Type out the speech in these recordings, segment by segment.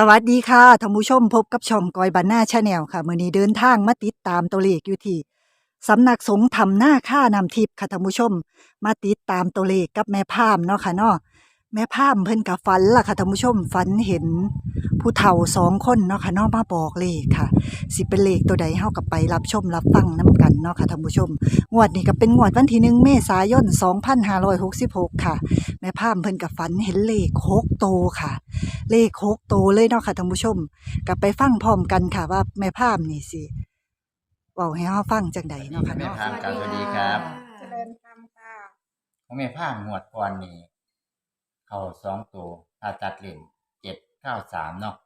สวัสดีค่ะท่านผู้ชมพบกับช่องกอยบานหน้าชาแนลค่ะ มื่อนี้เดินทางมาติดตามตัวเลขอยู่ที่สำนักสงฆ์ทำหน้าค่านำทิพย์ค่ะท่านผู้ชม มาติดตามตัวเลขกับแม่พามเนาะค่ะเนาะ แม่พามเพิ่นกับฝันล่ะค่ะท่านผู้ชมฝันเห็นผู้เฒ่าสองคนเนาะค่ะเนาะมาบอกเลขค่ะ สิเป็นเลขตัวใดเฮากับไปรับชมรับฟังนํกันเนาะค่ะท่านผู้ชมงวดนี้ก็เป็นงวดวันที่หนึ่งเมษายน 2566 ค่ะ แม่พามเพิ่นกับฝันเห็นเลขหกโตวค่ะ เลขหกโตวเลยเนาะค่ะท่านผู้ชมกลับไปฟังพร้อมกันค่ะว่าแม่พามนี่สิเว้าให้เฮาฟังจังใดเนาะค่ะแม่เนาะพามครับสวัสดีครับ เจริญธรรมค่ะ ของแม่ผ้าหมวดก่อนนี่ เข้าสองตัวถ้าตัดเล่นเจ็ดเก้าสามเนาะ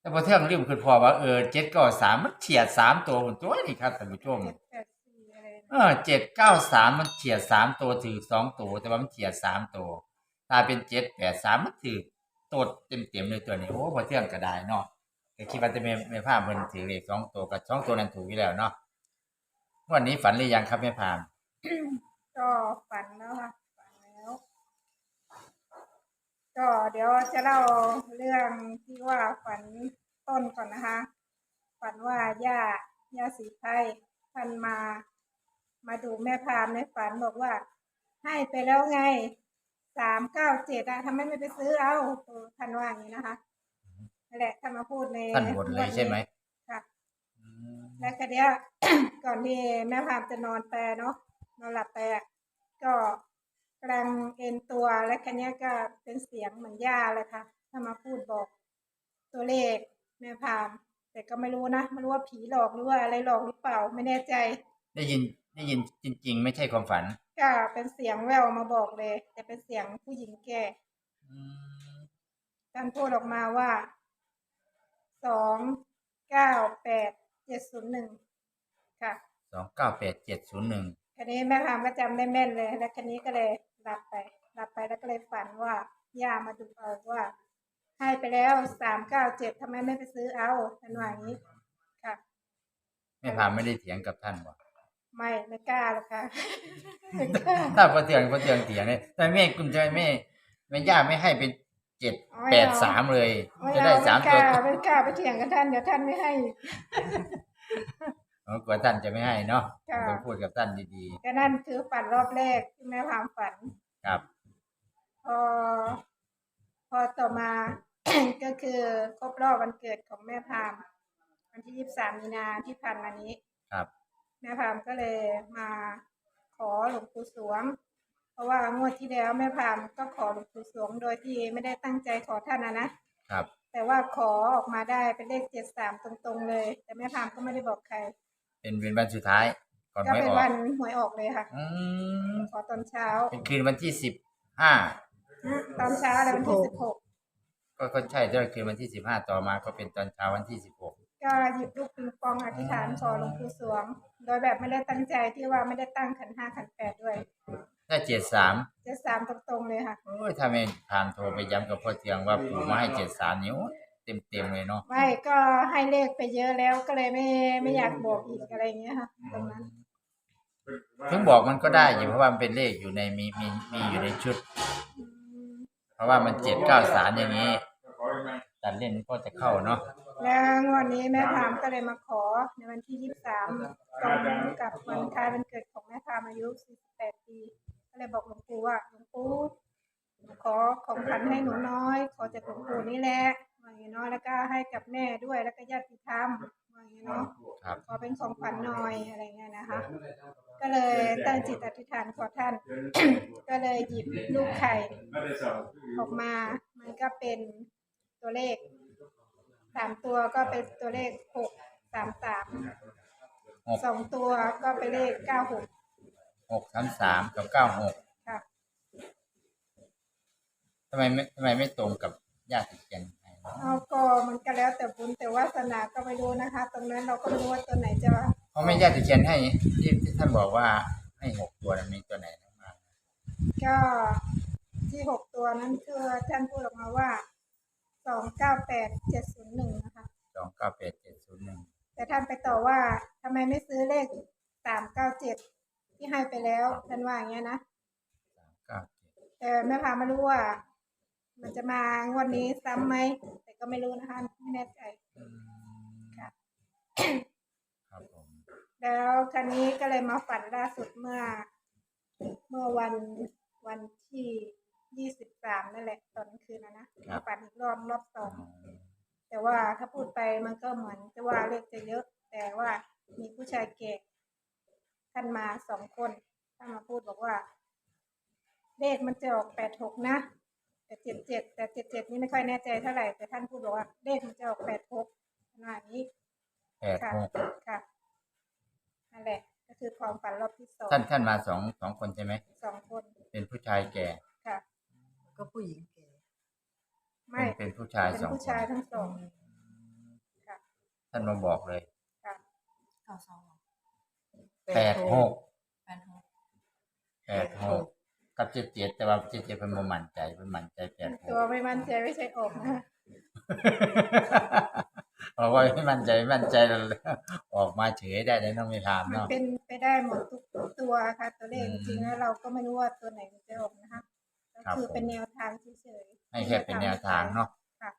แต่พอเที่ยงริมคือพอว่าเออเจ็ดเก้าสามมันเฉียดสามตัวบนตัวนี่ครับท่านผู้ชมเจ็ดแปดสี่อะไรเออเจ็ดเก้าสามมันเฉียดสามตัวถือสองตัวแต่ว่ามันเฉียดสามตัวถ้าเป็นเจ็ดแปดสามมันถือตัวเต็มเต็มๆเลยตัวนี้โอ้พอเที่ยงก็ได้เนาะแต่คิดว่าจะแม่แม่ผ้าเพิ่นถือเลขสองตัวกับสองตัวนั้นถูกอยู่แล้วเนาะวันนี้ฝันหรือยังครับแม่พามก็ฝันแล้วค่ะฝันแล้ว ก็เดี๋ยวจะเล่าเรื่องที่ว่าฝันต้นก่อนนะคะ ฝันว่าย่าย่าสีไพรท่านมา มาดูแม่พามในฝันบอกว่า ให้ไปแล้วไงสามเก้าเจ็ดอะทำไมไม่ไปซื้อเอาเออท่านว่าอย่างนี้นะคะนั่นแหละท่านมาพูดในท่านบนเลยใช่ไหมค่ะแล้วก็เดี๋ยวก่อนที่แม่พามจะนอนแปรเนาะนอนหลับไปอะก็กำลังเอนตัวและคันนี้ยก็เป็นเสียงเหมือนย่าเลยค่ะ ถ้ามาพูดบอกตัวเลขแม่พามแต่ก็ไม่รู้นะไม่รู้ว่าผีหลอกหรือว่าอะไรหลอกหรือเปล่าไม่แน่ใจ ได้ยินได้ยินจริง ๆ ไม่ใช่ความฝันก็เป็นเสียงแววมาบอกเลย แต่เป็นเสียงผู้หญิงแก่ท่านพูดออกมาว่าสองเก้าแปดเจ็ดศูนย์หนึ่งค่ะสองเก้าแปดเจ็ดศูนย์หนึ่งคันนี้แม่พามก็จำได้แม่นเลย แล้วคันนี้ก็เลย หลับไปหลับไปแล้วก็เลยฝันว่าย่ามาดูเอาว่าให้ไปแล้วสามเก้าเจ็ดทำไมไม่ไปซื้อเอาท่านว่าอย่างนี้ค่ะแม่พามไม่ได้เถียงกับท่านบ่ไม่ไม่กล้าหรอกค่ะไม่กล้าถ้าพอเถียงพอเถียงเถียงเนี่ยแต่แม่คุณจะแม่แม่ย่าไม่ให้เป็นเจ็ดไม่เอาแปดสามเลยไม่จะเอาได้ไม่สามกตัวล้าไม่กล้าไปเถียงกับท่านเดี๋ยวท่านไม่ให้อ๋อกลัวท่านจะไม่ให้เนาะค่ะต้องพูดกับท่านดีก็นั่นคือฝันรอบแรกที่แม่พามฝันๆ ครับ พอ พอต่อมา ก็คือครบรอบวันเกิดของแม่พามวันที่ยี่สิบสามมีนาที่ผ่านมานี้ ครับ แม่พามก็เลยมาขอหลวงปู่สวง เพราะว่างวดที่แล้วแม่พามก็ขอหลวงปู่สวง โดยที่ไม่ได้ตั้งใจขอท่านนะนะครับ แต่ว่าขอออกมาได้เป็นเลขเจ็ดสามตรงๆเลย แต่แม่พามก็ไม่ได้บอกใคร เป็นเป็นวันสุดท้าย ก่อนก็ไม่เป็นออกวันหวยออกเลยค่ะ อืมขอตอนเช้าเป็นคืนวันที่สิบห้าตอนเช้าแล้ววันที่สิบหกก็ก็ใช่ใช่คืนวันที่สิบห้าต่อมาก็เป็นตอนเช้าวันที่สิบหกก็หยิบลูกปิงปองอธิษฐานขอหลวงปู่สวง โดยแบบไม่ได้ตั้งใจที่ว่าไม่ได้ตั้งขันห้าขันแปดด้วยได้เจ็ดสามเจ็ดสามตรงๆเลยค่ะ โอ้ยถ้าไม่ทานโทรไปย้ำกับพ่อเทียงว่าปู่มาให้เจ็ดสามนิ้วเต็มเต็มๆเลยเนาะไม่ก็ให้เลขไปเยอะแล้วก็เลยไม่ไม่อยากบอกอีกอะไรอย่างเงี้ยค่ะ ตรงนั้น ถึงบอกมันก็ได้อยู่เพราะว่ามันเป็นเลขอยู่ในมีมีมีอยู่ในชุด เพราะว่ามันเจ็ดเก้าสามอย่างนี้ตัดเล่นก็จะเข้าเนาะแล้วงวันนี้แม่พามก็เลยมาขอในวันที่ยี่สิบสามตรงกับวันคล้ายวันเกิดของแม่พามอายุสี่สิบแปดปี ก็เลยบอกหลวงปู่ว่าหลวงปู่หนูขอของขวัญให้หนูน้อย ขอจากหลวงปู่นี่แหละ ว่าอย่างเงี้ยเนาะแล้วก็ให้กับแม่ด้วยแล้วก็ญาติธรรมว่าอย่างเงี้ยเนาะครับขอเป็นของขวัญหน่อยอะไรเงี้ยนะคะ ก็เลยตั้งจิตอธิษฐานขอท่าน ก็เลยหยิบลูกไข่ออกมา มันก็เป็นตัวเลขสามตัวก็เป็นตัวเลขหกสามสามหกสองตัวก็เป็นเลขเก้าหกหกสามสามกับเก้าหกค่ะทำไมไม่ทำไมไม่ตรงกับญาติเกียนไทย เนาะเอาก็มันก็แล้วแต่บุญแต่วาสนาก็ไม่รู้นะคะ ตรงนั้นเราก็ไม่รู้ว่าตัวไหนจะเพราะไม่ญาติเกียนให้ที่ที่ท่านบอกว่าให้หกตัวนั้นมีตัวไหนบ้างก็ที่หกตัวนั้นคือท่านพูดออกมาว่าสองเก้าแปดเจ็ดศูนย์หนึ่งนะคะสองเก้าแปดเจ็ดศูนย์หนึ่งแต่ท่านไปต่อว่าทำไมไม่ซื้อเลขสามเก้าเจ็ดที่ให้ไปแล้วท่านว่าอย่างเงี้ยนะสามเก้าเจ็ดแต่แม่พาไม่รู้ว่า มันจะมางวดนี้ซ้ำไหมแต่ก็ไม่รู้นะคะไม่แน่ใจ อืมค่ะ ครับผมแล้วครั้นี้ก็เลยมาฝันล่าสุดเมื่อ เมื่อวันวันที่ยี่สิบสามนั่นแหละตอนกลางคืนนะนะมาฝันอีกรอบรอบสอง แต่ว่าถ้าพูดไปมันก็เหมือนจะว่าเลขจะเยอะ แต่ว่ามีผู้ชายแก่ท่านมาสองคนท่านมาพูดบอกว่า เลขมันจะออกแปดหกนะ แต่เจ็ดเจ็ดแต่เจ็ดเจ็ดนี่ไม่ค่อยแน่ใจเท่าไหร่แต่ท่านพูดบอกว่าเลขมันจะออกแปดหกขนาดนี้แปดค่ะหกค่ะนั่นแหละ ก็คือความฝันรอบที่สองท่านท่านมาสองสองคนใช่ไหม สองคนเป็นผู้ชายแก่ค่ะ ก็ผู้หญิงแก่ไม่เป็นเป็นผู้ชายเป็นสองผู้คชายนทั้งสองค่ะท่านมาบอกเลยค่ะเก้าสองแปดหกแปดหกแปดหก กับเจ็ดเจ็ดแต่ว่าเจ็ดเจ็ดเป็นโมมั่นใจเป็นมั่นใจแปดหตักวไม่มั่นใจไม่ใช่ออกนะบอกว่าไม่มั่นใจไม่มั่นใจแล้วออกมาเฉยได้เลยน้องไม่ถามมันเนาะเป็นไปได้หมดทุกตัวค่ะตัวเลขอืจมริงๆแล้วเราก็ไม่รู้ว่าตัวไหนมันจะออกนะคะก็ครับคือผมเป็นแนวทางเฉยๆให้แค่เป็นแนวทางเนาะค่ะ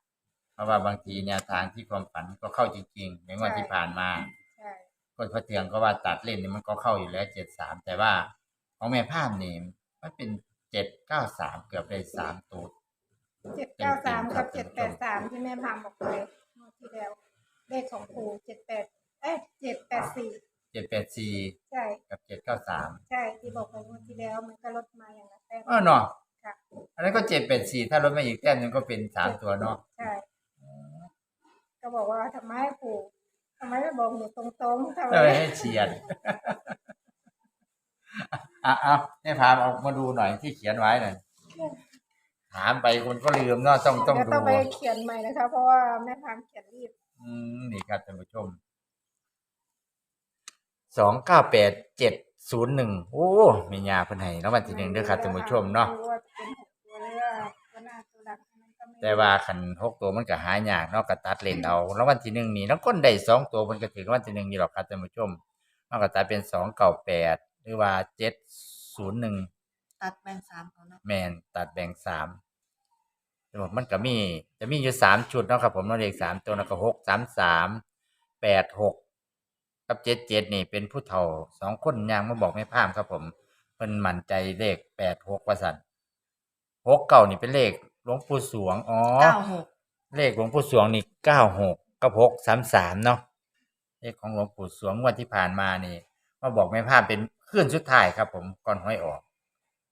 เพราะว่าบางทีแนวทางที่ความฝันก็เข้าจริงๆในงวันใช่ที่ผ่านมาใช่คนพระเทืองก็ว่าตัดเล่นนี่มันก็เข้าอยู่แล้วเจ็ดสามแต่ว่าของแม่ภาพนี่ มันเป็นเจ็ดเก้าสามเกือบได้สามตัวเจ็ดเก้าสามครักับบเจ็ดแปดสามที่แม่พามบอกไปเมื่อที่แล้วเลขของครูเจ็ดแปดเอ้ยเจ็ดแปดสี่เจ็ดแปดสี่ใช่กับเจ็ดเก้าสามใช่ที่บอกไปเมื่อที่แล้วมันก็ลดมาอย่างละแต้มเออเนาะค่ะอันนั้นก็เจ็ดแปดสี่ถ้าลดมาอีกแต้มหนึงก็เป็นสามตัวเนาะใช่ก็บอกว่าทำไมครูทำไมไม่บอกหนูตรงๆทำไมเออให้เฉียด อะเอาให้พาเอามาดูหน่อยที่เขียนไว้หน่อยถามไปคนก็ลืมเนาะต้องต้องเดี๋ยวดูต้องไปเขียนใหม่นะคะ เพราะว่าแม่พามเขียนรีบอืมนี่ครับท่านผู้ชมสองเก้าแปดเจ็ดศูนย์หนึ่งโอ้มียาเพิ่นให้แล้ววันที่หนึ่งเด้อครับท่านผู้ชมเนาะ ไม่รู้ว่าจะเป็นหกตัวหรือว่าตัวหน้าตัวหลังอันนั้นก็ไม่รู้แต่ว่าขันหกตัวมันก็หายากเนาะก็ตัดเลนเอาแล้ววันที่หนึ่งนี่แล้วก้นได้สองตัวมันก็ถึงวันที่หนึ่งนี่หรอกครับท่านผู้ชมมันก็ตัดเป็นสองเก้าแปดห รือว่าเจ็ดศูนย์หนึ่งตัดแบ่งสามเอาเนาะแมนตัดแบ่งสามแต่ว่ามันก็มี จะมีอยู่สามชุดเนาะครับผมเนาะเลขสามตัวแล้วก็หกสามสามแปดหกกับเจ็ดเจ็ดนี่เป็นผู้เฒ่าสองคนยางมาบอกไม่พร่ามครับผมเพิ่นมั่นใจเลขแปดหกว่าสันหกเก่านี่เป็นเลขหลวงปู่สวงอ๋อเก้าหกเลขหลวงปู่สวงนี่เก้าหกกับหกสามสามเนาะเลขของหลวงปู่สวงงวันที่ผ่านมานี่มาบอกไม่พลาดเป็น ขึ้นสุดท้ายครับผมก่อนห้อยออก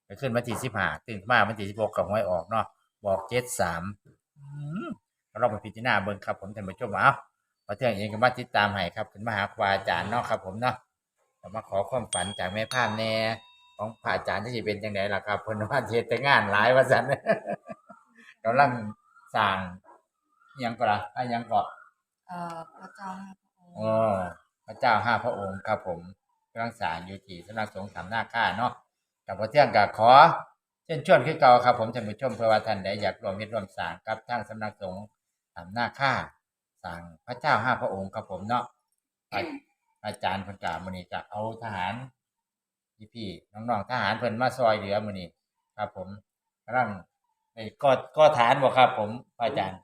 ไปขึ้นวันที่สิบห้าตื่นมาวันที่สิบหกกับห้อยออกเนาะบอกเจ็ดสามเราไปพิจารณาเบิ่งครับผมท่านผู้ชมเอาพอเที่ยงเองก็มาติดตามให้ครับขึ้นมาหาครูบาอาจารย์เนาะครับผมเนาะก็มาขอความฝันจากแม่ภาพแน่ของพระอาจารย์ที่จะเป็นยังไงล่ะครับเพนว่าเทศแต่งานหลายว่าสันกำลังสร้างอิหยังก็ละอะหยังก็เอ่อพระเจ้าห้าพระองค์อ๋อพระเจ้าห้าพระองค์ครับผม กำลังสร้างอยู่ที่สำนักสงฆ์สามหน้าค่าเนาะกับพระเที่ยงกับขอเชิญชวนขึ้นเก่าครับ ผมท่านผู้ชมเพื่อว่าท่านใดอยากรวมมิตรรวมสร้างกับทางสำนักสงฆ์สามหน้าค่าสร้างพระเจ้าห้าพระองค์ครับผมเนาะอาอาจารย์พันกามือนี้จะเอาทหารพี่พี่น้องๆทหารเพิ่นมาซอยเหลือมือนี้ครับ ผมกำลังไอ้ก็ก็ฐานบอกครับ ผมพระอาจารย์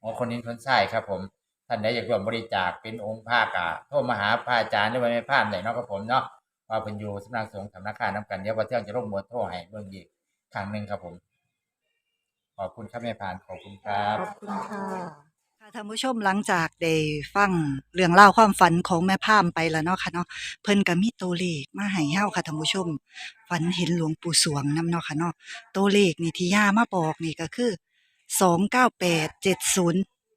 อ๋อคนนี้คนใช่ครับ ผม ท่านใดอยากร่วมบริจาคเป็นองค์ภาคอะโทรมาหาพระอาจารย์หรือว่าไม่พลาดไหนเนาะครับผมเนาะว่าเป็นอยู่สำนักสงฆ์สำนักข่าน้ำกันเดี๋ยวว่าเที่ยงจะลงหมวดโทรให้เบิ่งอีกครั้งหนึ่งครับผม ขอบคุณครับแม่พานขอบคุณครับ ขอบคุณค่ะ ค่ะท่านผู้ชมหลังจากได้ฟังเรื่องเล่าวความฝันของแม่พามไปแล้วเนาะค่ะเนาะเพิ่นก็มีตัวเลขมาให้เฮาค่ะท่านผู้ชม ฝันเห็นหลวงปู่สวงนำเนาะค่ะเนาะตัวเลขนี่ที่ย่ามาบอกนี่ก็คือ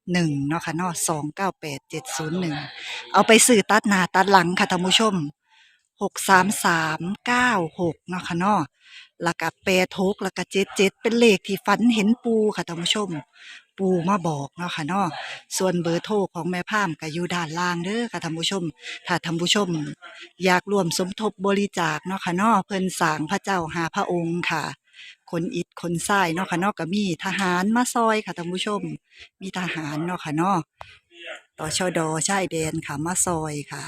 298701เนาะค่ะเนาะ298701เจ็ดศูนย์หนึ่งเอาไปซื้อตัดหน้าตัดหลังค่ะท่านผู้ชม63396เนาะค่ะเนาะแล้วก็86แล้วก็77เป็นเลขที่ฝันเห็นปูค่ะท่านผู้ชม ปูมาบอกเนาะค่ะเนาะส่วนเบอร์โทรของแม่พามก็อยู่ด้านล่างเด้อค่ะท่านผู้ชม ถ้าท่านผู้ชม อยากร่วมสมทบบริจาคเนาะค่ะเนาะเพิ่นสร้างพระเจ้าหาพระองค์ค่ะ คนอิฐคนทรายเนาะค่ะเนาะก็มีทหารมาซอยค่ะท่านผู้ชม มีทหารเนาะค่ะเนาะต่อชดชายแดนค่ะมาซอยค่ะ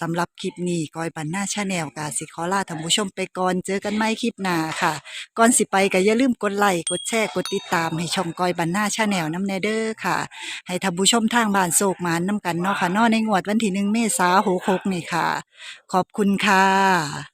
สำหรับคลิปนี้กอยบันหน้าชาแนลกาสิขอล่าท่านผู้ชมไปก่อนเจอกันใหม่คลิปหน้าค่ะก่อนสิไปก็อย่าลืมกดไลค์กดแชร์กดติดตามให้ช่องกอยบันหน้าชาแนลน้ำแนเด้อค่ะ ให้ท่านผู้ชมทางบ้านโศกมานน้ำกันเนาะค่ะเนาะในงวดวันที่หนึ่งเมษาหกหกนี่ค่ะ ขอบคุณค่ะ